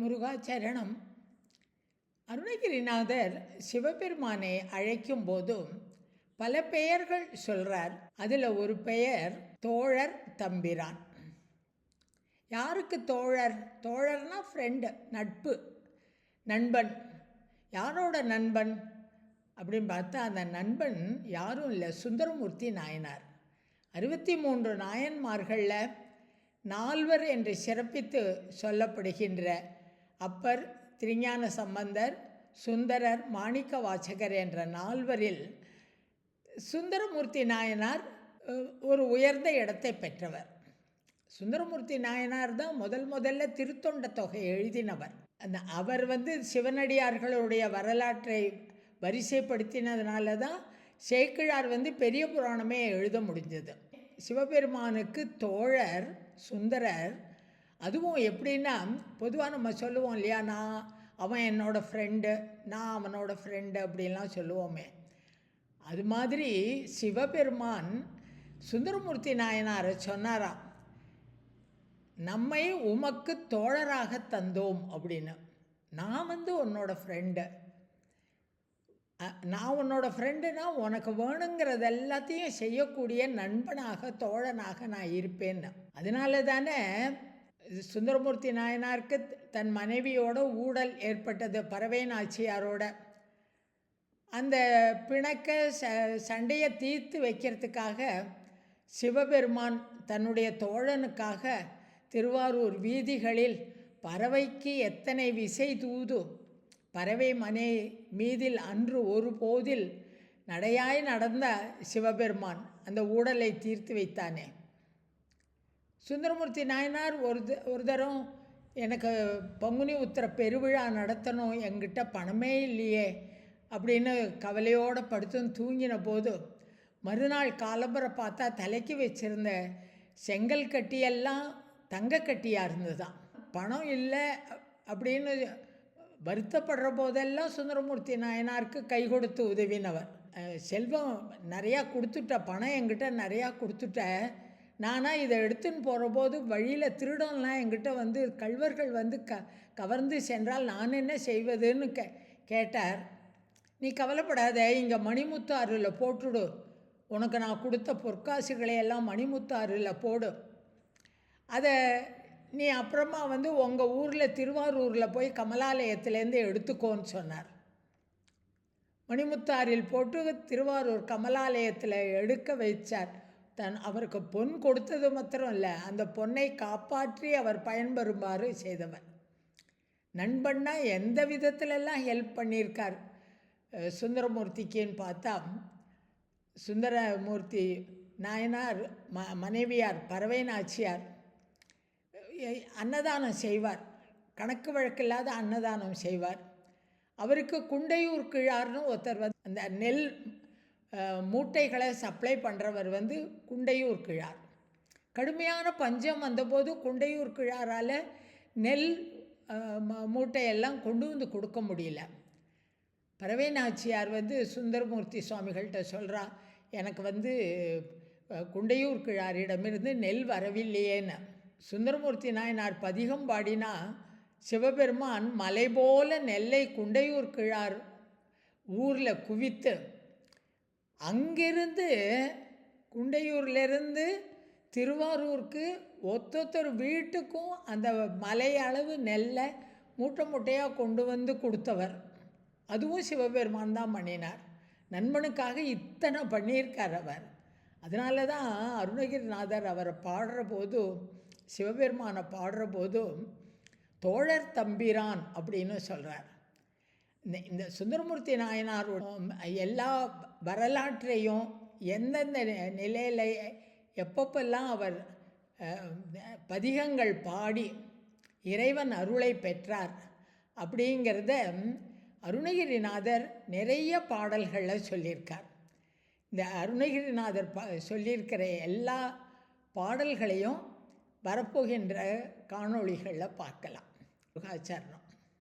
முருகாச்சரணம். அருணகிரிநாதர் சிவபெருமானை அழைக்கும் போதும் பல பெயர்கள் சொல்கிறார் அதில் ஒரு பெயர் தோழர் தம்பிரான். யாருக்கு தோழர்? தோழர்னா ஃப்ரெண்டு நட்பு நண்பன். யாரோட நண்பன்? அப்படின்னு பார்த்தா அந்த நண்பன் யாரும் இல்லை சுந்தரமூர்த்தி நாயனார். அறுபத்தி மூன்று நாயன்மார்களில் நால்வர் என்று சிறப்பித்து சொல்லப்படுகின்ற அப்பர் திருஞான சம்பந்தர் சுந்தரர் மாணிக்க வாசகர் என்ற நால்வரில் சுந்தரமூர்த்தி நாயனார் ஒரு உயர்ந்த இடத்தை பெற்றவர். சுந்தரமூர்த்தி நாயனார் தான் முதல் முதல்ல திருத்தொண்ட தொகை எழுதினவர். அந்த அவர் வந்து சிவனடியார்களுடைய வரலாற்றை வரிசைப்படுத்தினதுனால தான் சேக்கிழார் வந்து பெரிய புராணமே எழுத முடிஞ்சது. சிவபெருமானுக்கு தோழர் சுந்தரர் அதுவும் எப்படின்னா பொதுவாக நம்ம சொல்லுவோம் இல்லையா நான் அவன் என்னோடய ஃப்ரெண்டு நான் அவனோட ஃப்ரெண்டு அப்படின்லாம் சொல்லுவோமே. அது மாதிரி சிவபெருமான் சுந்தரமூர்த்தி நாயனார் சொன்னாராம் நம்மை உமக்கு தோழராக தந்தோம் அப்படின்னு. நான் வந்து உன்னோட ஃப்ரெண்டு நான் உன்னோட ஃப்ரெண்டுனா உனக்கு வேணுங்கிறது எல்லாத்தையும் செய்யக்கூடிய நண்பனாக தோழனாக நான் இருப்பேன்னு. அதனால தானே சுந்தரமூர்த்தி நாயனாருக்கு தன் மனைவியோட ஊடல் ஏற்பட்டது பறவை நாச்சியாரோட அந்த பிணக்க ச சண்டையை தீர்த்து வைக்கிறதுக்காக சிவபெருமான் தன்னுடைய தோழனுக்காக திருவாரூர் வீதிகளில் பறவைக்கு எத்தனை விசை தூது பறவை மனை மீதில் அன்று ஒரு போதில் நடையாய் நடந்த சிவபெருமான் அந்த ஊடலை தீர்த்து வைத்தானே. சுந்தரமூர்த்தி நாயனார் ஒரு த- ஒரு தரம் எனக்கு பங்குனி உத்திர பெருவிழா நடத்தணும் என்கிட்ட பணமே இல்லையே அப்படின்னு கவலையோடு படுத்தும் தூங்கின போது மறுநாள் காலம்பரை பார்த்தா தலைக்கு வச்சிருந்த செங்கல் கட்டியெல்லாம் தங்க கட்டியாக இருந்ததுதான் பணம் இல்லை அப்படின்னு வருத்தப்படுற போதெல்லாம் சுந்தரமூர்த்தி நாயனாருக்கு கை கொடுத்து உதவினவர். செல்வம் நிறையா கொடுத்துட்ட பணம் என்கிட்ட நிறையா கொடுத்துட்ட. நானாக இதை எடுத்துன்னு போகிற போது வழியில் திருடன்லாம் என்கிட்ட வந்து கல்வர்கள் வந்து க கவர்ந்து சென்றால் நான் என்ன செய்வதுன்னு கே கேட்டார். நீ கவலைப்படாத இங்கே மணிமுத்து ஆறில் போட்டுடு. உனக்கு நான் கொடுத்த பொற்காசுகளை எல்லாம் மணிமுத்து ஆறில் போடு. அதை நீ அப்புறமா வந்து உங்கள் ஊரில் திருவாரூரில் போய் கமலாலயத்துலேருந்து எடுத்துக்கோன்னு சொன்னார். மணிமுத்தாரில் போட்டு திருவாரூர் கமலாலயத்தில் எடுக்க வைச்சார். தன் அவருக்கு பொன் கொடுத்தது மாத்திரம் இல்லை அந்த பொன்னை காப்பாற்றி அவர் பயன்பெறுமாறு செய்தவர் நண்பன்னா எந்த விதத்துலலாம் ஹெல்ப் பண்ணியிருக்கார்? சுந்தரமூர்த்திக்குன்னு பார்த்தா சுந்தரமூர்த்தி நாயனார் ம மனைவியார் பறவை நாச்சியார் அன்னதானம் செய்வார். கணக்கு வழக்கில்லாத அன்னதானம் செய்வார். அவருக்கு குண்டையூர் கிழார்னு ஒருத்தர் வந்து அந்த நெல் மூட்டைகளை சப்ளை பண்ணுறவர் வந்து குண்டையூர் கிழார். கடுமையான பஞ்சம் வந்தபோது குண்டையூர் கிழாரால் நெல் மூட்டையெல்லாம் கொண்டு வந்து கொடுக்க முடியல. பறவை நாச்சியார் வந்து சுந்தரமூர்த்தி சுவாமிகள்கிட்ட சொல்கிறா எனக்கு வந்து குண்டையூர் கிழாரிடமிருந்து நெல் வரவில்லையேன்னு. சுந்தரமூர்த்தி நாயனார் பதிகம் பாடினா சிவபெருமான் மலை போல நெல்லை குண்டையூர் கிழார் ஊரில் குவித்து அங்கிருந்து குண்டையூர்லேருந்து திருவாரூருக்கு ஒத்தொத்தர் வீட்டுக்கும் அந்த மலை அளவு நெல்லை மூட்டை மூட்டையாக கொண்டு வந்து கொடுத்தவர். அதுவும் சிவபெருமான் தான் பண்ணினார். நண்பனுக்காக இத்தனை பண்ணியிருக்கார் அவர். அதனால தான் அருணகிரிநாதர் அவரை பாடுற போது சிவபெருமானை பாடுற போதும் தோழர் தம்பிரான் அப்படின்னு சொல்கிறார் இந்த இந்த சுந்தரமூர்த்தி நாயனாரோட எல்லா வரலாற்றையும் எந்தெந்த நிலையில் எப்பப்பெல்லாம் அவர் பதிகங்கள் பாடி இறைவன் அருளை பெற்றார் அப்படிங்கிறத அருணகிரிநாதர் நிறைய பாடல்களில் சொல்லியிருக்கார். இந்த அருணகிரிநாதர் சொல்லியிருக்கிற எல்லா பாடல்களையும் வரப்போகின்ற காணொளிகளில் பார்க்கலாம். முருகாச்சரணம்